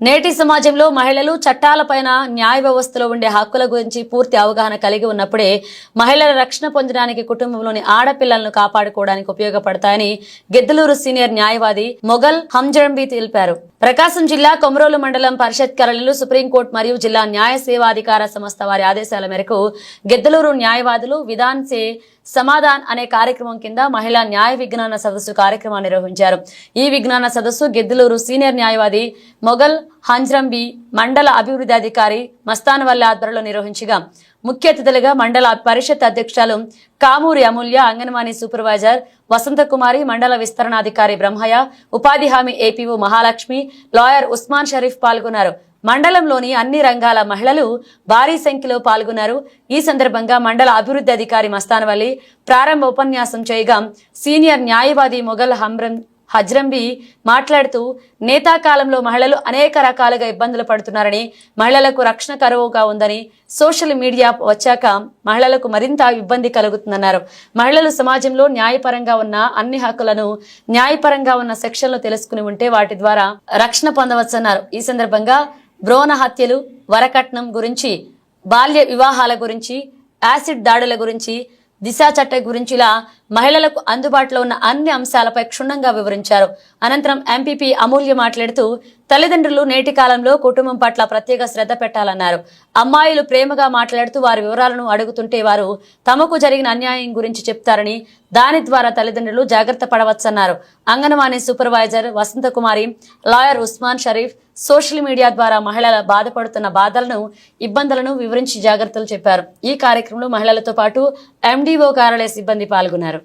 నేటి సమాజంలో మహిళలు చట్టాలపైన న్యాయ వ్యవస్థలో ఉండే హక్కుల గురించి పూర్తి అవగాహన కలిగి ఉన్నప్పుడే మహిళల రక్షణ పొందడానికి కుటుంబంలోని ఆడపిల్లలను కాపాడుకోవడానికి ఉపయోగపడతాయని గిద్దలూరు సీనియర్ న్యాయవాది మొఘల్ హంజంబి తెలిపారు. ప్రకాశం జిల్లా కొమరోలు మండలం పరిషత్ కరళిలో సుప్రీంకోర్టు మరియు జిల్లా న్యాయ సేవాధికార సంస్థ వారి ఆదేశాల మేరకు గిద్దలూరు న్యాయవాదులు విధాన్ సే సమాధాన్ అనే కార్యక్రమం కింద మహిళా న్యాయ విజ్ఞాన సదస్సు కార్యక్రమాన్ని నిర్వహించారు. ఈ విజ్ఞాన సదస్సు గిద్దలూరు సీనియర్ న్యాయవాది మొఘల్ హంజ్రంబి మండల అభివృద్ధి అధికారి మస్తాన్ వల్ల ఆధ్వర్యంలో నిర్వహించగా ముఖ్య అతిథులుగా మండల పరిషత్ అధ్యక్షులు కామూరి అమూల్య అంగన్వాణి సూపర్వైజర్ వసంతకుమారి మండల విస్తరణాధికారి బ్రహ్మయ్య ఉపాధి హామీ ఏపీఓ మహాలక్ష్మి లాయర్ ఉస్మాన్ షరీఫ్ పాల్గొన్నారు. మండలంలోని అన్ని రంగాల మహిళలు భారీ సంఖ్యలో పాల్గొన్నారు. ఈ సందర్భంగా మండల అభివృద్ధి అధికారి మస్తానవల్లి ప్రారంభ ఉపన్యాసం చేయగా సీనియర్ న్యాయవాది మొఘల్ హమ్రం హజ్రంబి మాట్లాడుతూ నేతాకాలంలో మహిళలు అనేక రకాలుగా ఇబ్బందులు పడుతున్నారని మహిళలకు రక్షణ కరువుగా ఉందని సోషల్ మీడియా వచ్చాక మహిళలకు మరింత ఇబ్బంది కలుగుతుందన్నారు. మహిళలు సమాజంలో న్యాయపరంగా ఉన్న అన్ని హక్కులను న్యాయపరంగా ఉన్న సెక్షన్లు తెలుసుకుని ఉంటే వాటి ద్వారా రక్షణ పొందవచ్చన్నారు. ఈ సందర్భంగా భ్రూణ హత్యలు వరకట్నం గురించి బాల్య వివాహాల గురించి యాసిడ్ దాడుల గురించి దిశా చట్టం గురించి ఇలా మహిళలకు అందుబాటులో ఉన్న అన్ని అంశాలపై క్షుణ్ణంగా వివరించారు. అనంతరం ఎంపీపీ అమూల్య మాట్లాడుతూ తల్లిదండ్రులు నేటి కాలంలో కుటుంబం పట్ల ప్రత్యేక శ్రద్ధ పెట్టాలన్నారు. అమ్మాయిలు ప్రేమగా మాట్లాడుతూ వారి వివరాలను అడుగుతుంటే వారు తమకు జరిగిన అన్యాయం గురించి చెప్తారని దాని ద్వారా తల్లిదండ్రులు జాగ్రత్త పడవచ్చన్నారు. Anganwadi supervisor Vasanthakumari lawyer Usman Sharif social media ద్వారా మహిళల బాధపడుతున్న బాధలను ఇబ్బందులను వివరించి జాగ్రత్తలు చెప్పారు. ఈ కార్యక్రమంలో మహిళలతో పాటు ఎండీఓ కార్యాలయ సిబ్బంది పాల్గొన్నారు.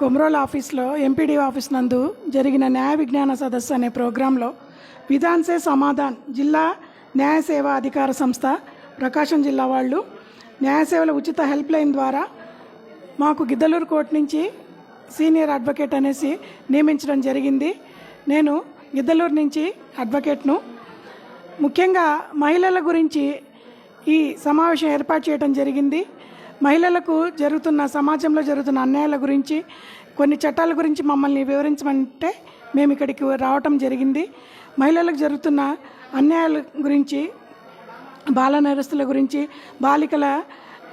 కొమరోల్ ఆఫీస్లో ఎంపీడీ ఆఫీస్ నందు జరిగిన న్యాయ విజ్ఞాన సదస్సు అనే ప్రోగ్రాంలో విధాన్సే సమాధాన్ జిల్లా న్యాయ సేవా అధికార సంస్థ ప్రకాశం జిల్లా వాళ్ళు న్యాయ సేవల ఉచిత హెల్ప్ లైన్ ద్వారా మాకు గిద్దలూరు కోర్టు నుంచి సీనియర్ అడ్వకేట్ అనేసి నియమించడం జరిగింది. నేను గిద్దలూరు నుంచి అడ్వకేట్ను. ముఖ్యంగా మహిళల గురించి ఈ సమావేశం ఏర్పాటు చేయడం జరిగింది. మహిళలకు జరుగుతున్న సమాజంలో జరుగుతున్న అన్యాయాల గురించి కొన్ని చట్టాల గురించి మమ్మల్ని వివరించమంటే మేము ఇక్కడికి రావటం జరిగింది. మహిళలకు జరుగుతున్న అన్యాయాల గురించి బాల నేరస్తుల గురించి బాలికల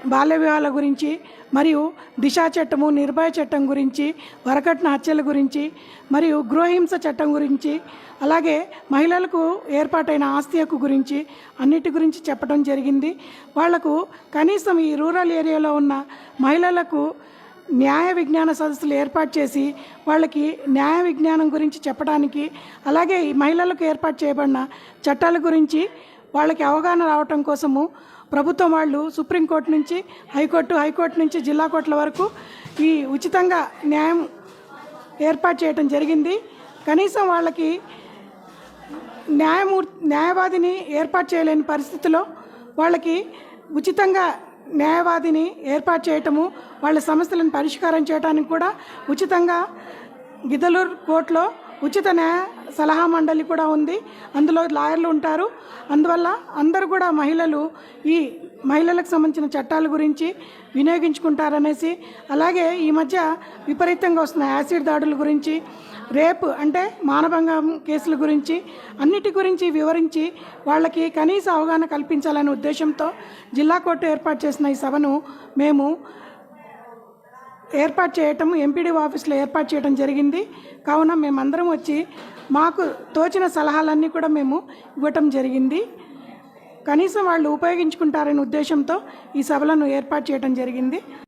బాల్య వివాహాల గురించి మరియు దిశా చట్టము నిర్భయ చట్టం గురించి వరకట్న హత్యల గురించి మరియు గృహహింస చట్టం గురించి అలాగే మహిళలకు ఏర్పాటైన ఆస్తి హక్కు గురించి అన్నిటి గురించి చెప్పడం జరిగింది. వాళ్ళకు కనీసం ఈ రూరల్ ఏరియాలో ఉన్న మహిళలకు న్యాయ విజ్ఞాన సదస్సులు ఏర్పాటు చేసి వాళ్ళకి న్యాయ విజ్ఞానం గురించి చెప్పడానికి అలాగే ఈ మహిళలకు ఏర్పాటు చేయబడిన చట్టాల గురించి వాళ్ళకి అవగాహన రావటం కోసము ప్రభుత్వం వాళ్ళు సుప్రీంకోర్టు నుంచి హైకోర్టు హైకోర్టు నుంచి జిల్లా కోర్టుల వరకు ఈ ఉచితంగా న్యాయం ఏర్పాటు చేయటం జరిగింది. కనీసం వాళ్ళకి న్యాయమూర్తి న్యాయవాదిని ఏర్పాటు చేయలేని పరిస్థితిలో వాళ్ళకి ఉచితంగా న్యాయవాదిని ఏర్పాటు చేయటము వాళ్ళ సమస్యలను పరిష్కారం చేయడానికి కూడా ఉచితంగా గిద్దలూరు కోర్టులో ఉచిత న్యాయ సలహా మండలి కూడా ఉంది. అందులో లాయర్లు ఉంటారు. అందువల్ల అందరూ కూడా మహిళలు ఈ మహిళలకు సంబంధించిన చట్టాల గురించి వినియోగించుకుంటారనేసి అలాగే ఈ మధ్య విపరీతంగా వస్తున్న యాసిడ్ దాడుల గురించి రేప్ అంటే మానభంగం కేసుల గురించి అన్నిటి గురించి వివరించి వాళ్ళకి కనీస అవగాహన కల్పించాలనే ఉద్దేశంతో జిల్లా కోర్టు ఏర్పాటు చేసిన ఈ సభను మేము ఏర్పాటు చేయటం ఎంపీడీ ఆఫీస్లో ఏర్పాటు చేయడం జరిగింది. కావున మేమందరం వచ్చి మాకు తోచిన సలహాలన్నీ కూడా మేము ఇవ్వటం జరిగింది. కనీసం వాళ్ళు ఉపయోగించుకుంటారనే ఉద్దేశంతో ఈ సభలను ఏర్పాటు చేయడం జరిగింది.